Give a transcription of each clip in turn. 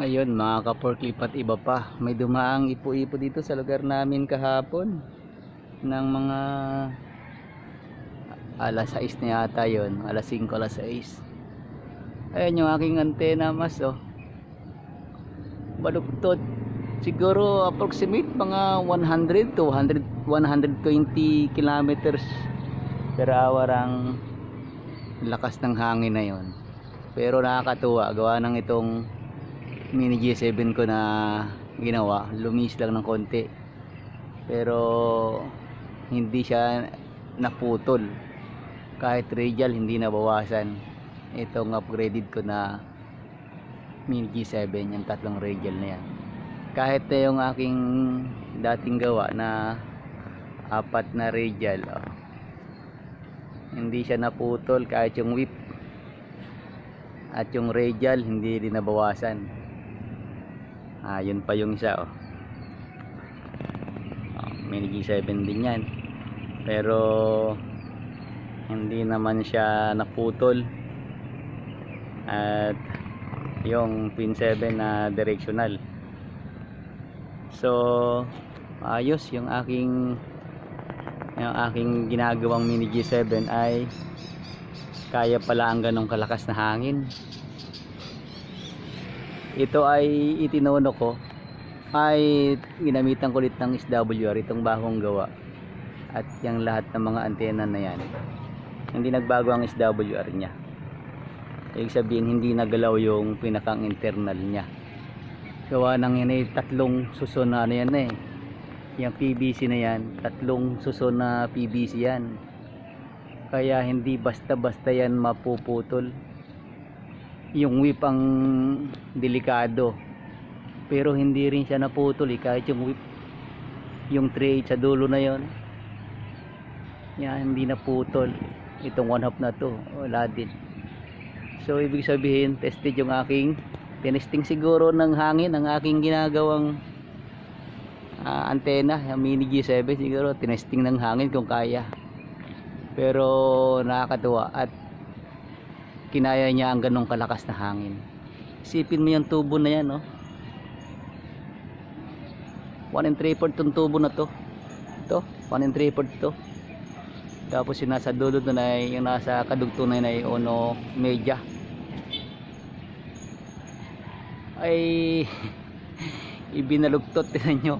Ayun mga ka-forklift at iba pa. May dumaang ipo-ipo dito sa lugar namin kahapon. Ng mga alas 6 na yata yun. Alas 5, alas 6. Ayun yung aking antena mas oh. Baluktot. Siguro approximate mga 100 to 100, 120 kilometers per hour ang lakas ng hangin na yon. Pero nakakatuwa gawa ng itong mini G7 ko na ginawa. Lumis lang ng konti. Pero hindi siya naputol. Kahit radial hindi nabawasan. Itong upgraded ko na mini G7 yung tatlong radial na yan. Kahit na yung aking dating gawa na apat na radial oh, hindi siya naputol. Kahit yung whip at yung radial hindi din nabawasan ah yun pa yung isa oh, oh mini G7 din yan. Pero hindi naman siya naputol. At yung pin 7 na directional. So ayos yung aking yung aking ginagawang mini G7 ay kaya pala ang ganong kalakas na hangin ito ay itinono ko. Ay ginamitan ko ulit ng SWR itong bagong gawa. At yung lahat ng mga antena na yan. Hindi nagbago ang SWR nya ibig sabihin hindi nagalaw yung pinakang internal nya gawa ng yan ay tatlong susun na ano yan eh. Yung PVC na yan tatlong susun na PVC yan. Kaya hindi basta basta yan mapuputol yung whip ang delikado. Pero hindi rin siya naputol eh, kahit yung whip yung tray sa dulo na yon yan hindi naputol. Itong one half na to wala din. So ibig sabihin tested yung aking tinesting siguro ng hangin ang aking ginagawang ah, antena yung mini G7 siguro tinesting ng hangin kung kaya. Pero nakakatuwa. At kinaya niya ang ganong kalakas na hangin. Isipin mo yung tubo na yan no? 1 and 3 4 tong tubo na to. Ito 1 and 3 4 to. Tapos yung nasa dulo doon ay yung nasa kadugtunay na yung uno media. Ay ibinalugtot tinan nyo.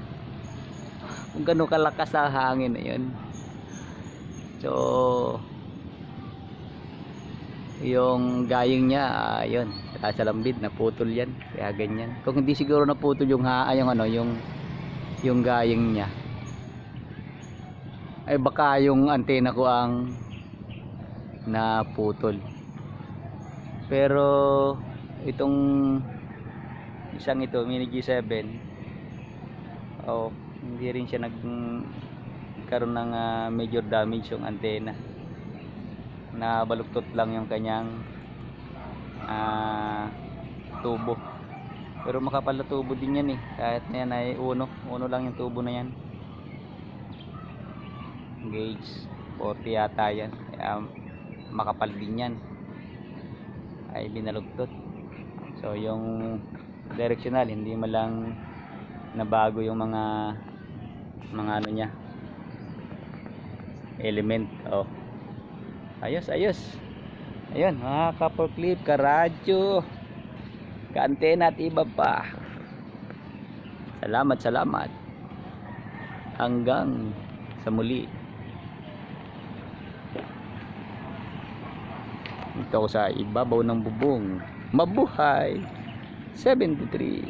Kung gano'ng kalakas ang hangin na yun. So yung gayeng niya uh, yun. Sa lambid naputol yan. Kaya ganyan. Kung hindi siguro naputol yung ha yung ano yung yung gayeng niya. Ay baka yung antena ko ang naputol. Pero itong isang ito mini G7 oh hindi rin siya nag karoon ng ah, major damage yung antena na baluktot lang yung kanyang ah, tubo. Pero makapal na tubo din yan eh. Kahit na yan ay uno. Uno lang yung tubo na yan. Gauge 40 yata yan. Kaya makapal din yan. Ay binalugtot so yung directional hindi mo lang nabago yung mga mga ano niya. Element oh ayos ayos. Ayun mga clip karadyo ka-antena at iba pa. Salamat salamat. Hanggang sa muli. Ito sa ibabaw ng bubong. Mabuhay! 73